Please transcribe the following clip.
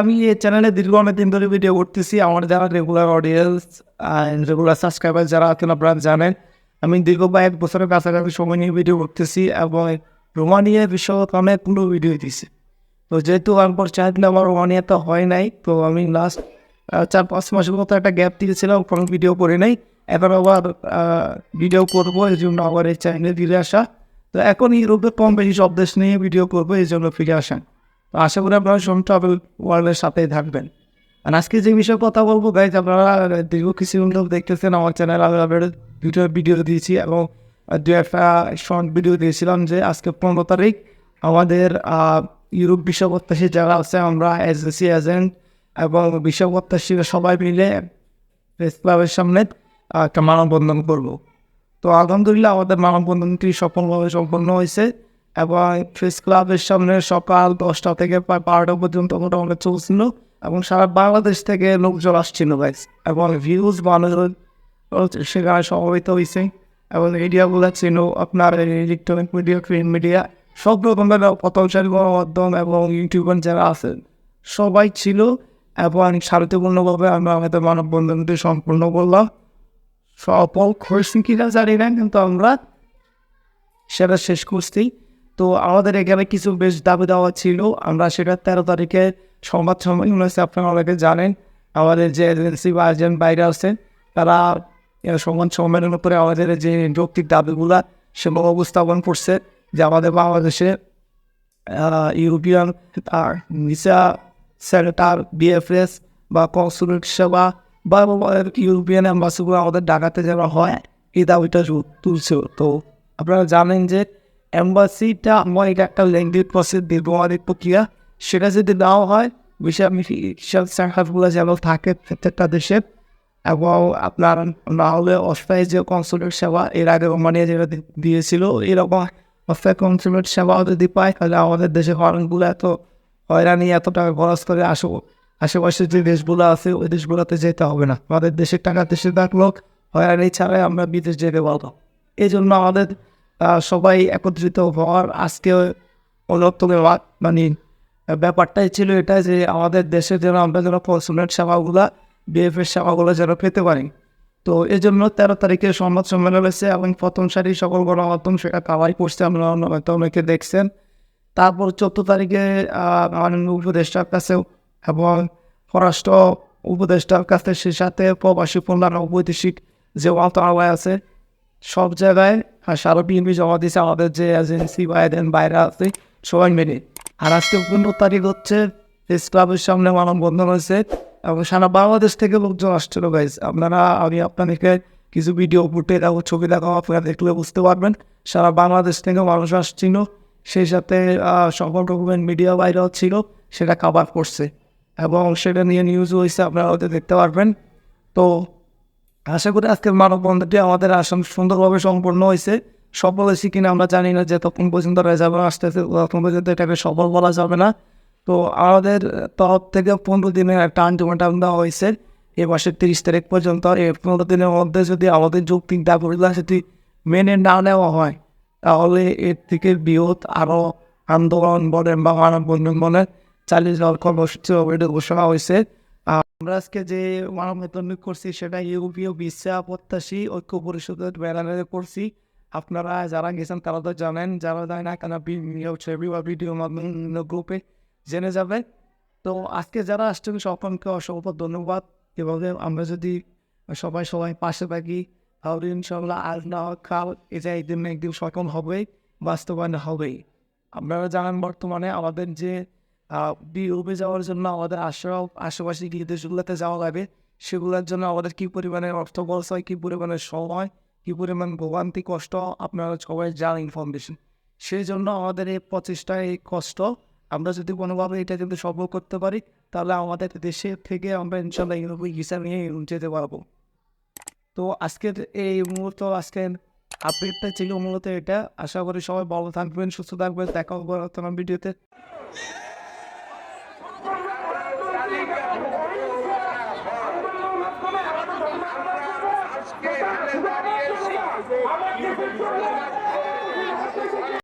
আমি চ্যানেলে দীর্ঘ অনেক ধরে ভিডিও করতেছি আমার যারা রেগুলার অডিয়েন্স রেগুলার সাবস্ক্রাইবার যারা আছেন আপনারা জানেন আমি দীর্ঘ বা এক বছরের কাছাকাছি সময় নিয়ে ভিডিও করতেছি এবং রোমানিয়া বিষয়ক অনেকগুলো ভিডিও দিছি তো যেহেতু আমার চাইলে আমার রোমানিয়াতে হয় নাই তো আমি লাস্ট চার পাঁচ মাসের মতো একটা গ্যাপ দিয়েছিলাম, কোনো ভিডিও করে নাই। এখন আবার ভিডিও করব, এই জন্য আবার এই চ্যানেলে ফিরে আসা। তো এখন ইউরোপে কম বেশি সব দেশ নিয়ে ভিডিও করব, এই জন্য ফিরে আসা। তো আশা করি আপনারা সোম ট্রাভেল ওয়ার্ল্ডের সাথেই থাকবেন। আর আজকে যে বিষয়ে কথা বলব গাইজ আপনারা দীর্ঘ কিছু লোক দেখতেছেন আমার চ্যানেল আমি দুটো ভিডিও দিয়েছি এবং দু একটা শর্ট ভিডিও দিয়েছিলাম যে আজকে পনেরো তারিখ। আমাদের ইউরোপ বিশ্ব প্রত্যাশী যারা আছে, আমরা এস এজেন্ট এবং বিশ্ব প্রত্যাশীরা সবাই মিলে প্রেস ক্লাবের সামনে একটা মানববন্ধন করব। তো আলহামদুলিল্লাহ আমাদের মানববন্ধনটি সফলভাবে সম্পন্ন হয়েছে এবং প্রেস ক্লাবের সামনে সকাল দশটা থেকে প্রায় বারোটা পর্যন্ত মোটামুটি চলছিল এবং সারা বাংলাদেশ থেকে লোকজন আসছিল গাইস এবং ভিউজ মানুষজন সেখানে সমবেত হয়েছে এবং মিডিয়াগুলো ছিল আপনার ইলেকট্রনিক মিডিয়া প্রিন্ট মিডিয়া সব রকমের প্রথমসারী গণমাধ্যম এবং ইউটিউবার যারা আছেন, সবাই ছিল এবং শান্তিপূর্ণভাবে আমরা আমাদের মানববন্ধনটি সম্পূর্ণ করলাম। সফল করছি কিনা জানি না, কিন্তু আমরা সেটা শেষ করছি। তো আমাদের এখানে কিছু বেশ দাবি দেওয়া ছিল। আমরা সেটা তেরো তারিখে সংবাদ সম্মেলন হয়েছে, আপনারা অনেকে জানেন। আমাদের যে এজেন্সি বা এজেন্ট বাইরে আছেন, তারা সংবাদ সম্মেলন করে আমাদের যে যৌক্তিক দাবিগুলা সেগুলো উপস্থাপন করছে যে আমাদের বাংলাদেশে ইউরোপিয়ান ভিসা সেন্টার বিএফএস বা কনসুলেট সেবা বা ইউরোপিয়ান অ্যাম্বাসিগুলো আমাদের ঢাকাতে যারা হয়, এই দাবিটা তুলছে। তো আপনারা জানেন যে অ্যাম্বাসিটা আমার এটা একটা লেন্দি প্রসেস দীর্ঘমেয়াদী প্রক্রিয়া সেটা যদি নাও হয় বিশাল সেন্টারগুলো যেন থাকে প্রত্যেকটা দেশের, এবং আপনার না হলে অস্থায়ী যে কনসুলেট সেবা, এর আগে রোমানিয়া যেটা দিয়েছিল, এরকম অস্থায়ী কনসুলেট সেবাও যদি পাই তাহলে আমাদের দেশে হরণগুলো এত হয়রানি এত টাকা খরচ করে আসো, আশেপাশে যে দেশগুলো আছে, ওই দেশগুলোতে যেতে হবে না। আমাদের দেশের টাকা দেশে থাকল হয়রানি ছাড়াই আমরা বিদেশ যেতে পারব। এই জন্য আমাদের সবাই একত্রিত হওয়ার আজকে অন্যতম মানে ব্যাপারটাই ছিল এটা যে আমাদের দেশে যেন আমরা যেন কনসুলেট সেবাগুলা বিএফএস সেবাগুলো যেন পেতে পারি। তো এই জন্য তেরো তারিখে সংবাদ সম্মেলন হয়েছে এবং প্রথম সারি সকল গণমাধ্যম সেটা কাভারি করছে। আমরা অনেকে দেখছেন। তারপর চোদ্দ তারিখে মাননীয় উপদেষ্টার কাছেও এবং পররাষ্ট্র উপদেষ্টার কাছে সে সাথে প্রবাসী কল্যাণ বৈদেশিক যে মন্ত্রণালয় আছে, সব জায়গায়, আর সারা বিএনপি জমা দিয়েছে আমাদের যে এজেন্সি বা এজেন্ট বাইরে আছে, সবাই মিলে। আর আজকে পনেরো তারিখ হচ্ছে প্রেস ক্লাবের সামনে মানববন্ধন হয়েছে এবং সারা বাংলাদেশ থেকে লোকজন আসছিল গাইজ আপনারা, আমি আপনাদেরকে কিছু ভিডিও ফুটে দেখো ছবি দেখাও আপনারা দেখলে বুঝতে পারবেন। সারা বাংলাদেশ থেকে মানুষ আসছিল। সেই সাথে সকল রকমের মিডিয়া ভাইরাল ছিল, সেটা কাভার করছে। এবং সেটা নিয়ে নিউজ হয়েছে, আপনারা হয়তো দেখতে পারবেন। তো আশা করি আজকের মানববন্ধনটি আমাদের আসাম সুন্দরভাবে সম্পন্ন হয়েছে। সফল হয়েছে কিনা আমরা জানি না যে তখন পর্যন্ত রেজাল্ট আসতেছে তখন পর্যন্ত এটাকে সফল বলা যাবে না। তো আমাদের তরফ থেকে পনেরো দিনের একটা আলটিমেটাম দেওয়া হয়েছে, এ মাসের তিরিশ তারিখ পর্যন্ত। এই পনেরো দিনের মধ্যে যদি আমাদের যৌক্তিক দাবিগুলো যদি মেনে না নেওয়া হয় তাহলে এর থেকে বৃহৎ আরও আন্দোলন বলেন বা মানববন্ধন বলেন চালিয়ে যাওয়ার কর্মসূচি অলরেডি ঘোষণা হয়েছে। আমরা আজকে যে মানববন্ধন করছি সেটা ইউরোপীয় বিশ্বা প্রত্যাশী ঐক্য পরিষদের ব্যানারে করছি। আপনারা যারা গেছেন তারা তো জানেন, যারা যায় না কেন ছবি বা ভিডিও মাধ্যমে গ্রুপে জেনে যাবেন তো আজকে যারা আসছেন সকলকে অসংখ্য ধন্যবাদ। এভাবে আমরা যদি সবাই সবাই পাশে থাকি তাহলে ইনশাল্লাহ আজ না কাল এটা একদিন না একদিন সফল হবেই, বাস্তবায়ন হবেই। আপনারা জানেন বর্তমানে আমাদের যে বিউবে যাওয়ার জন্য আমাদের আশা আশেপাশে দেশগুলোতে যাওয়া লাগে, সেগুলোর জন্য আমাদের কী পরিমাণে অর্থ খরচ হয়, কী পরিমাণে সময় কী পরিমাণ ভোগান্তি, কষ্ট, আপনারা সবাই জানেন ইনফরমেশন সেই জন্য আমাদের এই প্রচেষ্টা এই কষ্ট, আমরা যদি কোনোভাবে এটা যদি সফল করতে পারি, তাহলে আমাদের দেশে থেকে আমরা ইনশাল্লাহ ইউরোপে হিসাব নিয়ে যেতে পারব। তো আজকের এই মুহূর্ত, আজকের আপডেটটা ছিল মূলত এটা। আশা করি সবাই ভালো থাকবেন, সুস্থ থাকবেন। দেখা হবে ভিডিওতে